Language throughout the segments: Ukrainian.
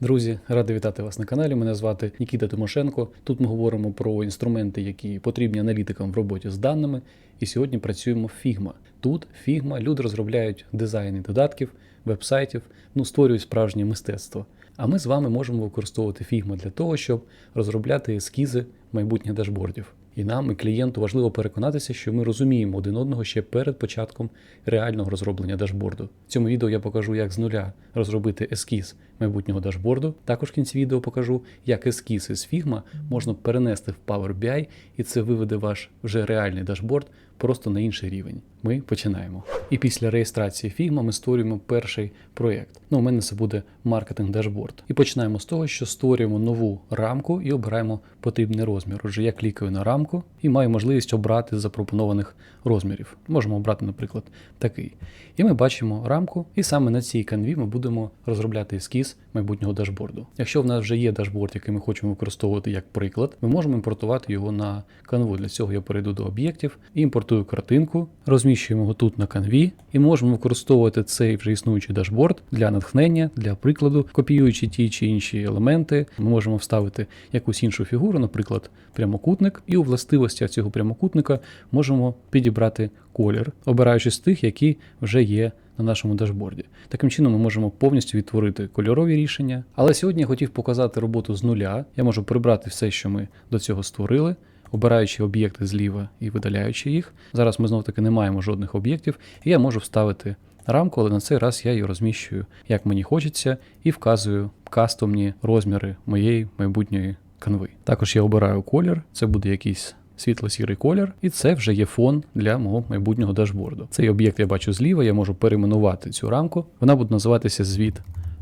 Друзі, радий вітати вас на каналі. Мене звати Нікіта Тимошенко. Тут ми говоримо про інструменти, які потрібні аналітикам в роботі з даними. І сьогодні працюємо в Figma. Тут Figma люди розробляють дизайни додатків, вебсайтів, ну створюють справжнє мистецтво. А ми з вами можемо використовувати Figma для того, щоб розробляти ескізи майбутніх дашбордів. І нам, і клієнту важливо переконатися, що ми розуміємо один одного ще перед початком реального розроблення дашборду. В цьому відео я покажу, як з нуля розробити ескіз майбутнього дашборду. Також в кінці відео покажу, як ескіз із Figma можна перенести в Power BI, і це виведе ваш вже реальний дашборд просто на інший рівень. Ми починаємо. І після реєстрації Figma ми створюємо перший проєкт. Ну, у мене це буде маркетинг дашборд. І починаємо з того, що створюємо нову рамку і обираємо потрібний розмір. Отже, я клікаю на рамку і маю можливість обрати з запропонованих розмірів. Можемо обрати, наприклад, такий. І ми бачимо рамку, і саме на цій канві ми будемо розробляти ескіз майбутнього дашборду. Якщо в нас вже є дашборд, який ми хочемо використовувати як приклад, ми можемо імпортувати його на канву. Для цього я перейду до об'єктів імпортую картинку, розміщуємо його тут на канві, і можемо використовувати цей вже існуючий дашборд для натхнення, для прикладу, копіюючи ті чи інші елементи. Ми можемо вставити якусь іншу фігуру, наприклад, прямокутник, і у властивостях цього прямокутника можемо підібрати колір, обираючи з тих, які вже є на нашому дашборді. Таким чином ми можемо повністю відтворити кольорові рішення. Але сьогодні я хотів показати роботу з нуля. Я можу прибрати все, що ми до цього створили. Обираючи об'єкти зліва і видаляючи їх. Зараз ми знов таки не маємо жодних об'єктів, і я можу вставити рамку, але на цей раз я її розміщую як мені хочеться, і вказую кастомні розміри моєї майбутньої канви. Також я обираю колір, це буде якийсь світло-сірий колір, і це вже є фон для мого майбутнього дашборду. Цей об'єкт я бачу зліва, я можу перейменувати цю рамку. Вона буде називатися звіт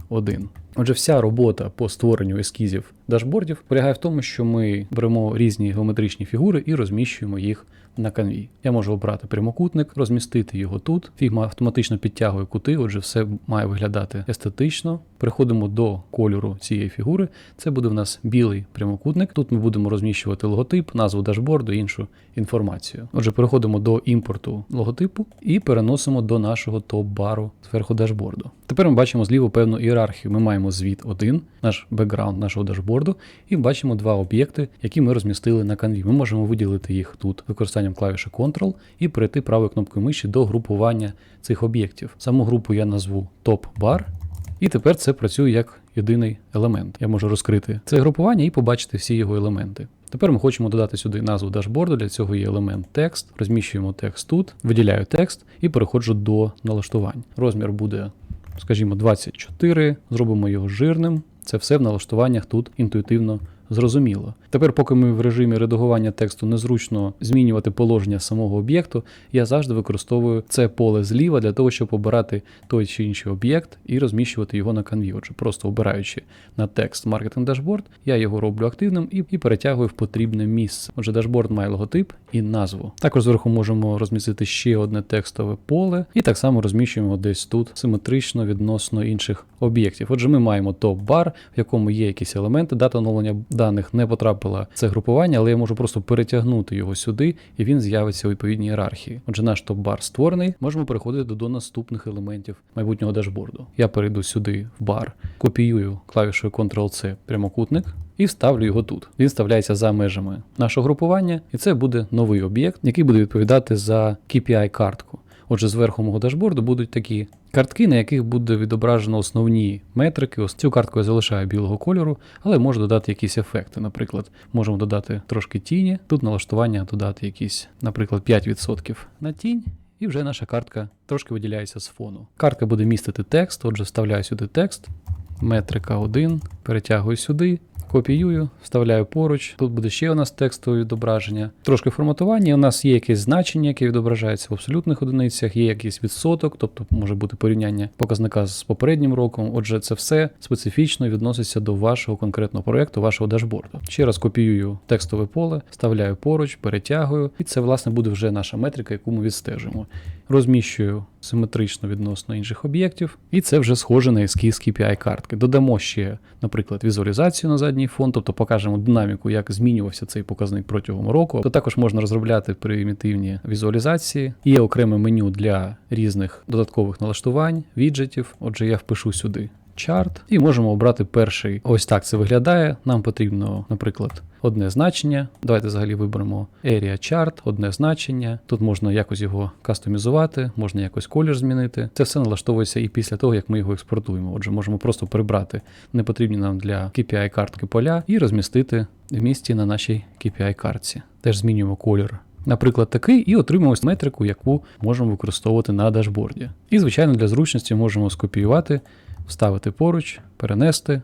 1. Отже, вся робота по створенню ескізів дашбордів полягає в тому, що ми беремо різні геометричні фігури і розміщуємо їх на канві. Я можу обрати прямокутник, розмістити його тут. Фігма автоматично підтягує кути, отже, все має виглядати естетично. Переходимо до кольору цієї фігури. Це буде в нас білий прямокутник. Тут ми будемо розміщувати логотип, назву дашборду іншу інформацію. Отже, переходимо до імпорту логотипу і переносимо до нашого топ-бару зверху дашборду. Тепер ми бачимо зліво певну ієрархію. Ми маємо звіт 1, наш бекграунд нашого дашборду, і бачимо два об'єкти, які ми розмістили на канві. Ми можемо виділити їх тут використанням клавіші Ctrl і перейти правою кнопкою миші до групування цих об'єктів. Саму групу я назву топ-бар. І тепер це працює як єдиний елемент. Я можу розкрити це групування і побачити всі його елементи. Тепер ми хочемо додати сюди назву дашборду. Для цього є елемент текст. Розміщуємо текст тут, виділяю текст і переходжу до налаштувань. Розмір буде, скажімо, 24, зробимо його жирним. Це все в налаштуваннях тут інтуїтивно зрозуміло. Тепер, поки ми в режимі редагування тексту незручно змінювати положення самого об'єкту, я завжди використовую це поле зліва для того, щоб обирати той чи інший об'єкт і розміщувати його на канві. Отже, просто обираючи на текст маркетинг дашборд, я його роблю активним і, і перетягую в потрібне місце. Отже, дашборд має логотип і назву. Також зверху можемо розмістити ще одне текстове поле, і так само розміщуємо десь тут симетрично відносно інших об'єктів. Отже, ми маємо топ-бар, в якому є якісь елементи, дата оновлення даних не потрапила в це групування, але я можу просто перетягнути його сюди, і він з'явиться у відповідній ієрархії. Отже, наш топ-бар створений. Можемо переходити до наступних елементів майбутнього дашборду. Я перейду сюди в бар, копіюю клавішою Ctrl-C прямокутник. І вставлю його тут. Він вставляється за межами нашого групування, і це буде новий об'єкт, який буде відповідати за KPI-картку. Отже, зверху мого дашборду будуть такі картки, на яких буде відображено основні метрики. Ось цю картку я залишаю білого кольору, але можу додати якісь ефекти. Наприклад, можемо додати трошки тіні. Тут налаштування додати якісь, наприклад, 5% на тінь. І вже наша картка трошки виділяється з фону. Картка буде містити текст, отже, вставляю сюди текст, метрика 1, перетягую сюди, Копіюю, вставляю поруч. Тут буде ще у нас текстове відображення. Трошки форматування. У нас є якесь значення, яке відображається в абсолютних одиницях, є якийсь відсоток, тобто може бути порівняння показника з попереднім роком. Отже, це все специфічно відноситься до вашого конкретного проєкту, вашого дашборду. Ще раз копіюю текстове поле, вставляю поруч, перетягую, і це, власне, буде вже наша метрика, яку ми відстежуємо. Розміщую симетрично відносно інших об'єктів, і це вже схоже на ескіз KPI картки. Додамо ще, наприклад, візуалізацію на задній фон, тобто покажемо динаміку, як змінювався цей показник протягом року. То також можна розробляти примітивні візуалізації. Є окреме меню для різних додаткових налаштувань, віджитів. Отже, я впишу сюди Chart і можемо обрати перший. Ось так це виглядає. Нам потрібно, наприклад, одне значення. Давайте взагалі виберемо Area Chart, одне значення. Тут можна якось його кастомізувати, можна якось колір змінити. Це все налаштовується і після того, як ми його експортуємо. Отже, можемо просто прибрати непотрібні нам для KPI картки поля і розмістити в місті на нашій KPI картці. Теж змінюємо колір. Наприклад, такий, і отримуємо метрику, яку можемо використовувати на дашборді. І, звичайно, для зручності можемо скопіювати, вставити поруч, перенести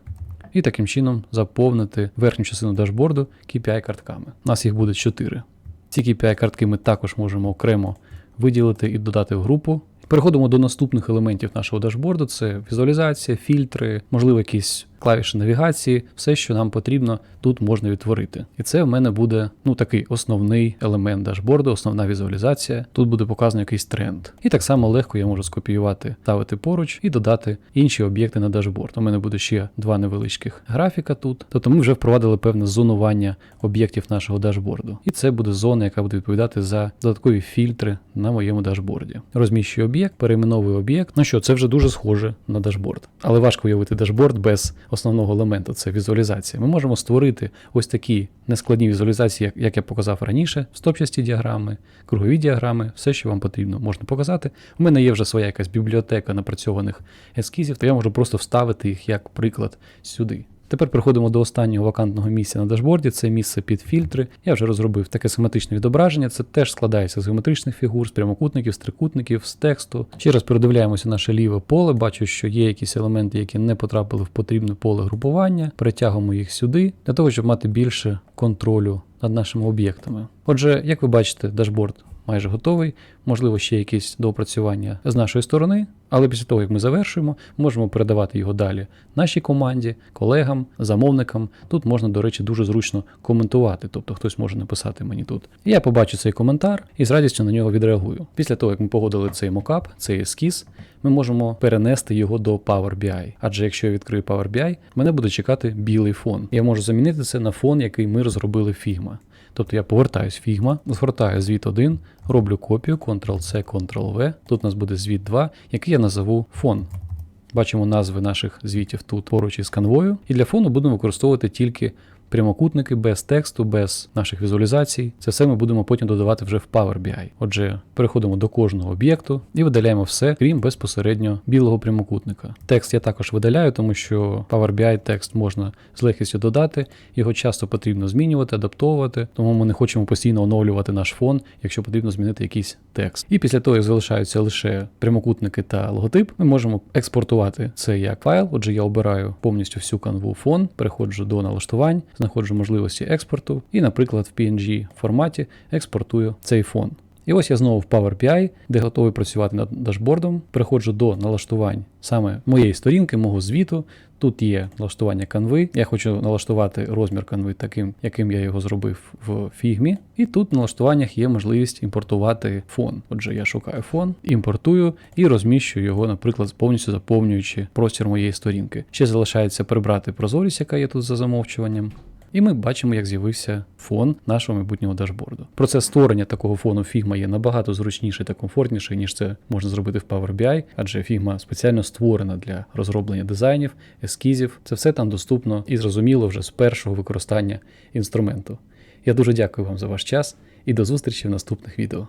і таким чином заповнити верхню частину дашборду KPI-картками. У нас їх буде 4. Ці KPI-картки ми також можемо окремо виділити і додати в групу. Переходимо до наступних елементів нашого дашборду: це візуалізація, фільтри, можливо, якісь клавіші навігації, все, що нам потрібно, тут можна відтворити. І це в мене буде ну такий основний елемент дашборду, основна візуалізація. Тут буде показано якийсь тренд. І так само легко я можу скопіювати, ставити поруч і додати інші об'єкти на дашборд. У мене буде ще два невеличких графіка тут. Тобто ми вже впровадили певне зонування об'єктів нашого дашборду. І це буде зона, яка буде відповідати за додаткові фільтри на моєму дашборді. Розміщую об'єкт, перейменовую об'єкт. Ну що, це вже дуже схоже на дашборд. Але важко уявити дашборд без основного елементу це візуалізація. Ми можемо створити ось такі нескладні візуалізації, як, я показав раніше, стопчасті діаграми, кругові діаграми, все, що вам потрібно, можна показати. У мене є вже своя якась бібліотека напрацьованих ескізів, то я можу просто вставити їх як приклад сюди. Тепер переходимо до останнього вакантного місця на дашборді. Це місце під фільтри. Я вже розробив таке схематичне відображення. Це теж складається з геометричних фігур, з прямокутників, з трикутників, з тексту. Ще раз передивляємося наше ліве поле. Бачу, що є якісь елементи, які не потрапили в потрібне поле групування. Перетягуємо їх сюди для того, щоб мати більше контролю над нашими об'єктами. Отже, як ви бачите, дашборд майже готовий. Можливо, ще якісь доопрацювання з нашої сторони, але після того, як ми завершуємо, можемо передавати його далі нашій команді, колегам, замовникам. Тут можна, до речі, дуже зручно коментувати, тобто хтось може написати мені тут. Я побачу цей коментар і з радістю на нього відреагую. Після того, як ми погодили цей мокап, цей ескіз, ми можемо перенести його до Power BI. Адже якщо я відкрию Power BI, мене буде чекати білий фон. Я можу замінити це на фон, який ми розробили Figma. Тобто я повертаюсь в Figma, згортаю звіт 1, роблю копію, Ctrl-C, Ctrl-V. Тут у нас буде звіт 2, який я назову фон. Бачимо назви наших звітів тут поруч із канвою. І для фону будемо використовувати тільки прямокутники без тексту, без наших візуалізацій. Це все ми будемо потім додавати вже в Power BI. Отже, переходимо до кожного об'єкту і видаляємо все, крім безпосередньо білого прямокутника. Текст я також видаляю, тому що Power BI текст можна з легкістю додати, його часто потрібно змінювати, адаптовувати, тому ми не хочемо постійно оновлювати наш фон, якщо потрібно змінити якийсь текст. І після того, як залишаються лише прямокутники та логотип, ми можемо експортувати це як файл. Отже, я обираю повністю всю канву фон, переходжу до налаштувань знаходжу можливості експорту і, наприклад, в PNG форматі експортую цей фон. І ось я знову в Power BI, де готовий працювати над дашбордом. Приходжу до налаштувань саме моєї сторінки, мого звіту. Тут є налаштування канви. Я хочу налаштувати розмір канви таким, яким я його зробив в фігмі. І тут в налаштуваннях є можливість імпортувати фон. Отже, я шукаю фон, імпортую і розміщую його, наприклад, повністю заповнюючи простір моєї сторінки. Ще залишається прибрати прозорість, яка є тут за замовчуванням. І ми бачимо, як з'явився фон нашого майбутнього дашборду. Процес створення такого фону Figma є набагато зручніший та комфортніший, ніж це можна зробити в Power BI, адже Figma спеціально створена для розроблення дизайнів, ескізів. Це все там доступно і зрозуміло вже з першого використання інструменту. Я дуже дякую вам за ваш час і до зустрічі в наступних відео.